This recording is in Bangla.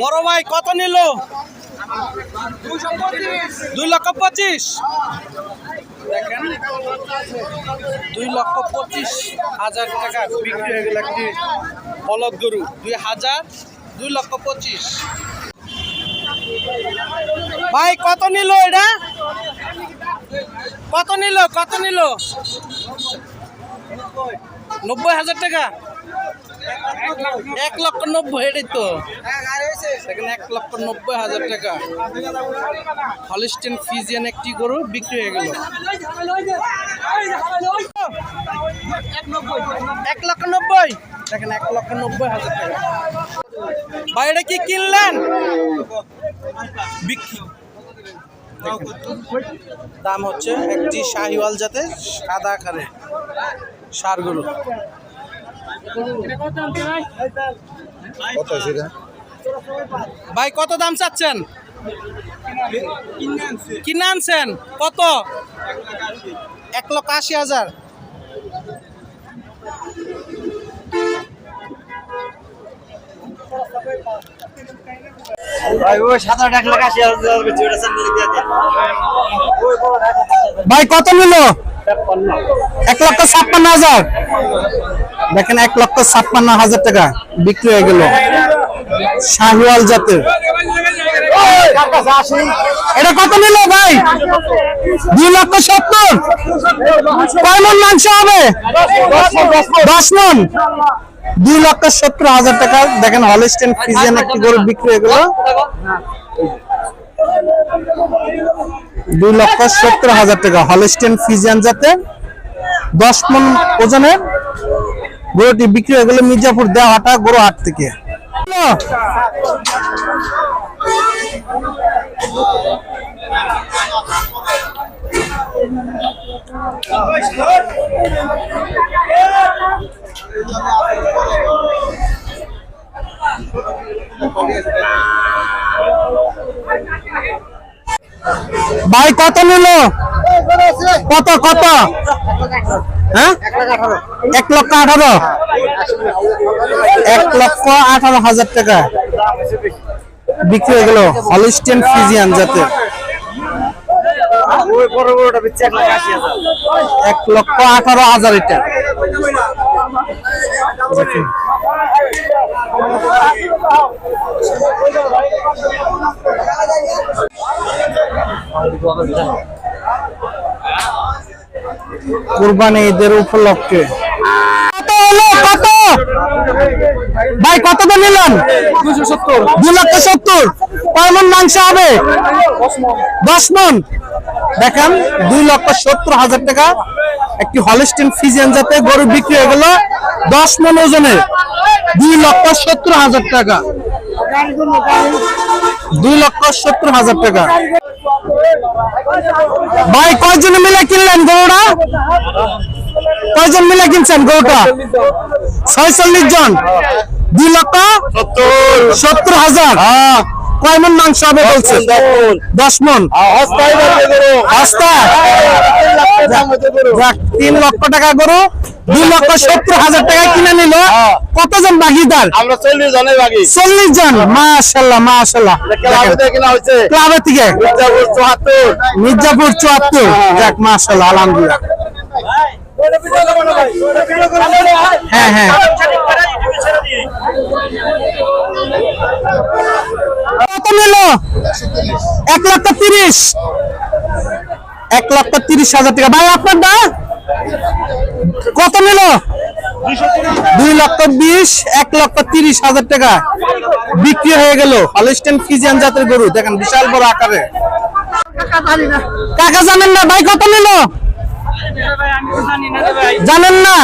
বড় ভাই, কত নিল? দুই লক্ষ পঁচিশ। দুই লক্ষ পঁচিশ হাজার টাকা বিক্রি হয়ে গেল একটি বলদ গরু। দুই হাজার, দুই লক্ষ পঁচিশ। ভাই, কত নিল এটা? কত নিল কত নিল? নব্বই হাজার টাকা। এক লক্ষ নব্বই এটাই তো। সেখানে এক লক্ষ নব্বই হাজার টাকা। হলিস্টেন ফিজিয়ান একটি গরু বিক্রি হয়ে গেল। এক লক্ষ নব্বই? দেখেন এক লক্ষ নব্বই হাজার টাকা। এটা কি কিনলেন? দাম হচ্ছে একটি শাহিওয়াল জাতে সাদা আকারে সার গরু। ভাই, কত দাম চাচ্ছেন? কিনে আনছেন? কত? এক লক্ষ আশি হাজার। ভাই, কত নিল? এক লক্ষ ছাপ্পান্ন হাজার। দেখেন এক লক্ষ ছাপ্পান্ন হাজার টাকা বিক্রি হয়ে গেল। শাহিওয়াল জাতের। এটা কত নিল ভাই? দুই লক্ষ সত্তর। কয় মন মাংস হবে? দশ মন। দুই লক্ষ সত্তর হাজার টাকা। দেখেন হলিস্টেন ফিজিয়ান একটি গরু বিক্রি হয়ে গেল। দুই লক্ষ সত্তর হাজার টাকা হলিস্টেন ফিজিয়ান জাতে দশ মন ওজনের গরুটি বিক্রি হয়ে গেল মির্জাপুর দেওয়াটা গরু হাট থেকে। ভাই কত নিল? কত কত? হ্যাঁ? এক লক্ষ আঠারো। এক লক্ষ আঠারো হাজার টাকা। বিক্রি হয়ে গেল হলিস্টেন ফিজিয়ান যাতে এক লক্ষ আঠারো হাজার এটা। কুরবানি ঈদের উপলক্ষে। কত হলো? কত? ভাই কত দাম নিলাম দুশো সত্তর। দু লক্ষ সত্তর। কয় মন মাংস হবে? দশ মন। দেখেন দুই লক্ষ সত্তর হাজার টাকা একটি হলিস্টিন ফিজিয়ান জাতে গরু বিক্রি হয়ে গেল দশ মন ওজনে। দুই লক্ষ সত্তর হাজার টাকা। দুই লক্ষ সত্তর হাজার টাকা। ভাই কয়জন মিলে কিনলেন গরুটা? কয়জন মিলে কিনছেন গরুটা? ছয়চল্লিশ জন। দুই লক্ষ সত্তর। হাজার। কয় মন মাংস হবে বলছে? দশ মন। হস্তা যাক, তিন লক্ষ টাকা গরু দুই লক্ষ সত্তর হাজার টাকা কিনে নিল। কতজন বাগিদার? আমরা চল্লিশ জনের বাকি চল্লিশ জন? মাশাল্লাহ মাশাল্লাহ হয়েছে ক্লাবের থেকে? মির্জাপুর চুয়াত্তর। মির্জাপুর চুয়াত্তর। যাক মাশাল্লাহ আলহামদুলিল্লাহ। হ্যাঁ হ্যাঁ। কত নিল? এক লক্ষ তিরিশ। এক লক্ষ তিরিশ হাজার টাকা। ভাই, আপনার দা? কত নিল? দুই লক্ষ বিশ, এক লক্ষ তিরিশ হাজার টাকা। বিক্রি হয়ে গেল। হলিস্টেন ফিজিয়ান জাতের গরু, দেখেন, বিশাল বড় আকারে। কাকা, জানেন না? ভাই, কত নিল? জানেন না?